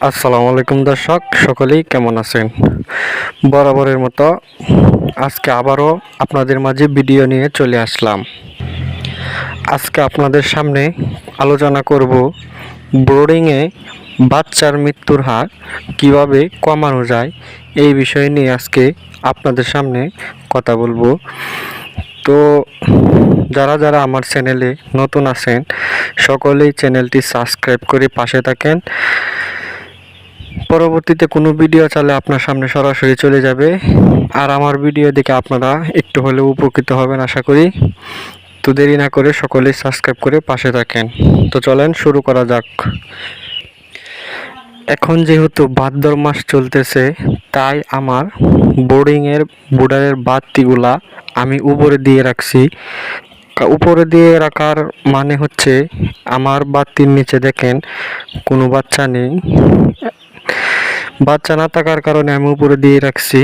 আসসালামু আলাইকুম দর্শক, সকলেই কেমন আছেন? বরাবরের মতো আজকে আবারও আপনাদের মাঝে ভিডিও নিয়ে চলে আসলাম। আজকে আপনাদের সামনে আলোচনা করব বোর্ডিংয়ে বাচ্চার মৃত্যুর হার কীভাবে কমানো যায় এই বিষয় নিয়ে আজকে আপনাদের সামনে কথা বলব। তো যারা যারা আমার চ্যানেলে নতুন আছেন, সকলেই চ্যানেলটি সাবস্ক্রাইব করে পাশে থাকেন। পরবর্তীতে কোনো ভিডিও চালে আপনার সামনে সরাসরি চলে যাবে। আর আমার ভিডিও দেখে আপনারা একটু হলেও উপকৃত হবেন আশা করি। তো দেরি না করে সকলেই সাবস্ক্রাইব করে পাশে থাকেন। তো চলেন শুরু করা যাক। এখন যেহেতু ভাদ্র মাস চলতেছে, তাই আমার বোর্ডিংয়ের বোর্ডারের বাতিগুলা আমি উপরে দিয়ে রাখছি। উপরে দিয়ে রাখার মানে হচ্ছে, আমার বাতির নিচে দেখেন কোনো বাচ্চা নেই। বাচ্চা না থাকার কারণে আমি উপরে দিয়ে রাখছি।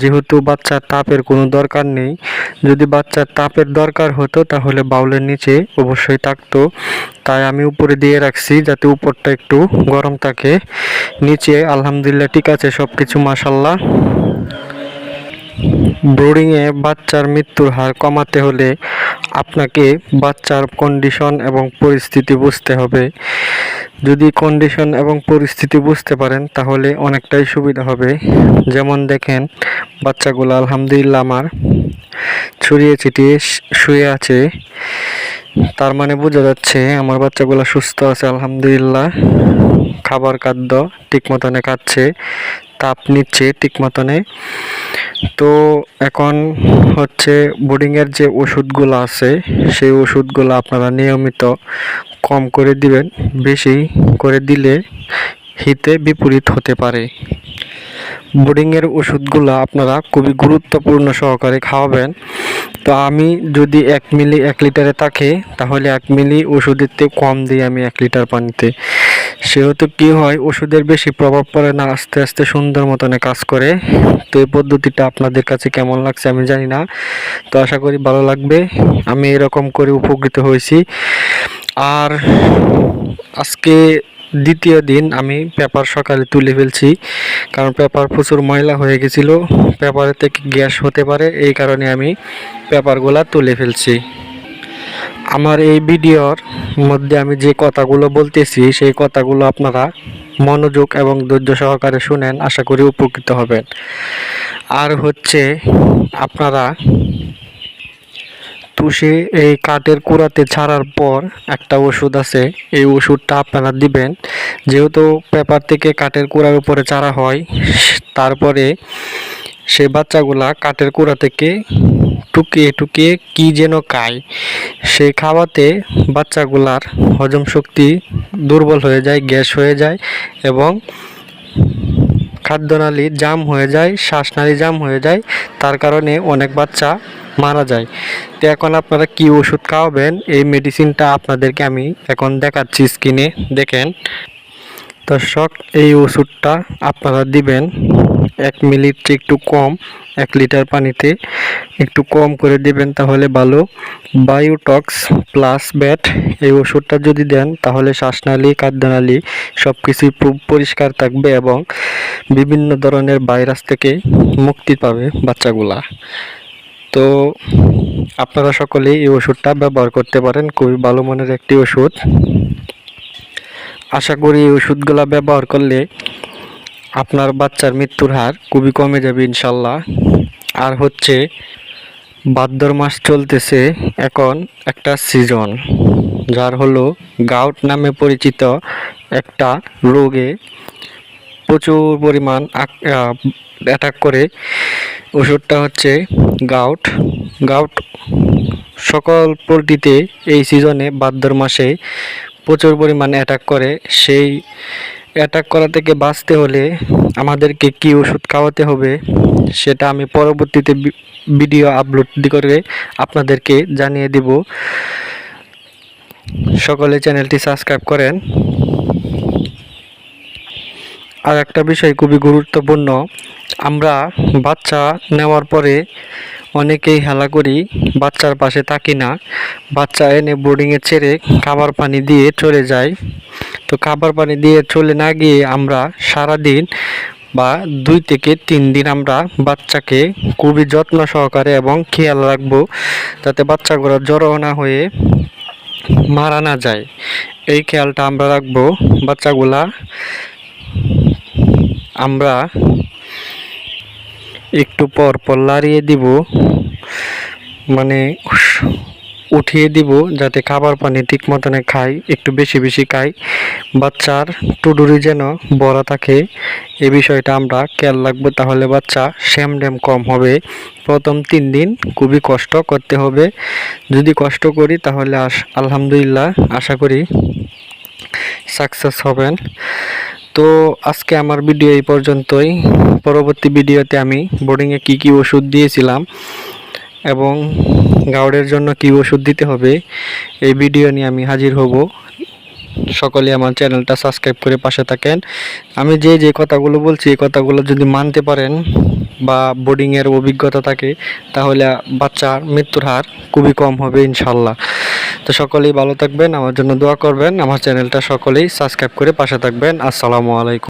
যেহেতু বাচ্চার তাপের কোনো দরকার নেই। যদি বাচ্চার তাপের দরকার হতো, তাহলে বাউলের নিচে অবশ্যই থাকতো। তাই আমি উপরে দিয়ে রাখছি যাতে উপরটা একটু গরম থাকে। নিচে আলহামদুলিল্লাহ ঠিক আছে সব কিছু মাসাল্লাহ ব্রোডিংয়ে বাচ্চার মৃত্যুর হার কমাতে হলে আপনাকে বাচ্চার কন্ডিশন এবং পরিস্থিতি বুঝতে হবে। যদি কন্ডিশন এবং পরিস্থিতি বুঝতে পারেন, তাহলে অনেকটাই সুবিধা হবে। যেমন দেখেন, বাচ্চাগুলো আলহামদুলিল্লাহ আমার ছড়িয়ে ছিটিয়ে শুয়ে আছে। তার মানে বোঝা যাচ্ছে আমার বাচ্চাগুলো সুস্থ আছে, আলহামদুলিল্লাহ। খাবার খাদ্য ঠিক মতনে খাচ্ছে। তাপ নিচ্ছে ঠিক মতনে তো এখন হচ্ছে বোর্ডিংয়ের যে ওষুধগুলো আছে, সেই ওষুধগুলো আপনারা নিয়মিত কম করে দিবেন, বেশি করে দিলে হিতে বিপরীত হতে পারে। বোর্ডিংয়ের ওষুধগুলো আপনারা খুবই গুরুত্বপূর্ণ সহকারে খাওয়াবেন। তো আমি যদি এক মিলি, এক লিটারে থাকে, তাহলে এক মিলি ওষুধের থেকে কম দিই আমি এক লিটার পানিতে। সেহেতু কী হয়, ওষুধের বেশি প্রভাব পড়ে না, আস্তে আস্তে সুন্দর মতনে কাজ করে। তো এই পদ্ধতিটা আপনাদের কাছে কেমন লাগছে আমি জানি না। তো আশা করি ভালো লাগবে। আমি এরকম করে উপকৃত হয়েছি। আর আজকে দ্বিতীয় দিন আমি পেপার সকালে তুলে ফেলছি। কারণ পেপার প্রচুর ময়লা হয়ে গেছিল। পেপারের থেকে গ্যাস হতে পারে, এই কারণে আমি পেপারগুলা তুলে ফেলছি। আমার এই ভিডিওর মধ্যে আমি যে কথাগুলো বলতেছি, সেই কথাগুলো আপনারা মনোযোগ এবং ধৈর্য সহকারে শুনেন, আশা করি উপকৃত হবেন। আর হচ্ছে আপনারা তুষে এই কাঠের কুড়াতে ছাড়ার পর একটা ওষুধ আছে, এই ওষুধটা আপনারা দিবেন। যেহেতু পেপার থেকে কাঠের কুড়ার উপরে চারা হয়, তারপরে সে বাচ্চাগুলা কাঠের কুড়া থেকে টুকিয়ে টুকিয়ে কি যেন খায়। সেই খাওয়াতে বাচ্চাগুলার হজম শক্তি দুর্বল হয়ে যায়, গ্যাস হয়ে যায় এবং খাদ্যনালী জাম হয়ে যায়, শ্বাসনালী জাম হয়ে যায়, তার কারণে অনেক বাচ্চা মারা যায়। তো এখন আপনারা কি ওষুধ খাওয়াবেন? এই মেডিসিনটা আপনাদেরকে আমি এখন দেখাচ্ছি স্ক্রিনে দেখেন। দর্শক, এই ওষুধটা আপনারা দিবেন এক মিলির একটু কম, এক লিটার পানিতে একটু কম করে দিবেন তাহলে ভালো। বায়োটক্স প্লাস ব্যাট এই ওষুধটা যদি দেন তাহলে শ্বাসনালী খাদ্যনালী সব কিছুই পরিষ্কার থাকবে এবং বিভিন্ন ধরনের ভাইরাস থেকে মুক্তি পাবে বাচ্চাগুলা। তো আপনারা সকলেই এই ওষুধটা ব্যবহার করতে পারেন, খুবই ভালো মানের একটি ওষুধ। আশা করি ওষুধগুলা ব্যবহার করলে আপনার বাচ্চার মৃত্যুর হার খুবই কমে যাবে ইনশাল্লাহ। আর হচ্ছে ভাদ্র মাস চলতেছে এখন একটা সিজন যার হলো গাউট নামে পরিচিত একটা রোগে প্রচুর পরিমাণ অ্যাটাক করে। ওষুধটা হচ্ছে গাউট গাউট সকল পোলট্রিতে এই সিজনে ভাদ্র মাসে প্রচুর পরিমাণে অ্যাটাক করে। সেই অ্যাটাক করা থেকে বাঁচতে হলে আমাদেরকে কি ওষুধ খাওয়াতে হবে, সেটা আমি পরবর্তীতে ভিডিও আপলোড করে আপনাদেরকে জানিয়ে দিব। সকলে চ্যানেলটি সাবস্ক্রাইব করেন। আর একটা বিষয় খুবই গুরুত্বপূর্ণ, আমরা বাচ্চা নেওয়ার পরে অনেকেই হেলা করি, বাচ্চার পাশে থাকি না। বাচ্চা এনে বোর্ডিংয়ে ছেড়ে খাবার পানি দিয়ে চলে যায় তো খাবার পানি দিয়ে চলে না গিয়ে আমরা সারা দিন বা দুই থেকে তিন দিন আমরা বাচ্চাকে খুবই যত্ন সহকারে এবং খেয়াল রাখব, যাতে বাচ্চাগুলো জড়ো না হয়ে মারা না যায়। এই খেয়ালটা আমরা রাখব। বাচ্চাগুলা আমরা একটু পর পর লাড়িয়ে দিব। মানে উঠিয়ে দিব যাতে খাবার পানি ঠিক মতনে খায় একটু বেশি বেশি খায় বাচ্চার টুডুরি যেন বড় থাকে, এ বিষয়টা আমরা খেয়াল রাখব তাহলে বাচ্চা শ্যাম ড্যাম কম হবে। প্রথম তিন দিন খুবই কষ্ট করতে হবে। যদি কষ্ট করি তাহলে আস, আলহামদুলিল্লাহ, আশা করি সাকসেস হবেন। তো আজকে আমার ভিডিও এই পর্যন্তই। পরবর্তী ভিডিওতে আমি বোর্ডিংয়ে কি কি ওষুধ দিয়েছিলাম এবং গাউডের জন্য কি ওষুধ দিতে হবে, এই ভিডিও নিয়ে আমি হাজির হব। সকলে আমার চ্যানেলটা সাবস্ক্রাইব করে পাশে থাকেন। আমি যে যে কথাগুলো বলছি, এই কথাগুলো যদি মানতে পারেন বা বোর্ডিংয়ের অভিজ্ঞতা থাকে, তাহলে বাচ্চার মৃত্যুর হার খুবই কম হবে ইনশাল্লাহ। তো সকলেই ভালো থাকবেন, আমার জন্য দোয়া করবেন, আমার চ্যানেলটা সকলেই সাবস্ক্রাইব করে পাশে থাকবেন। আসসালামু আলাইকুম।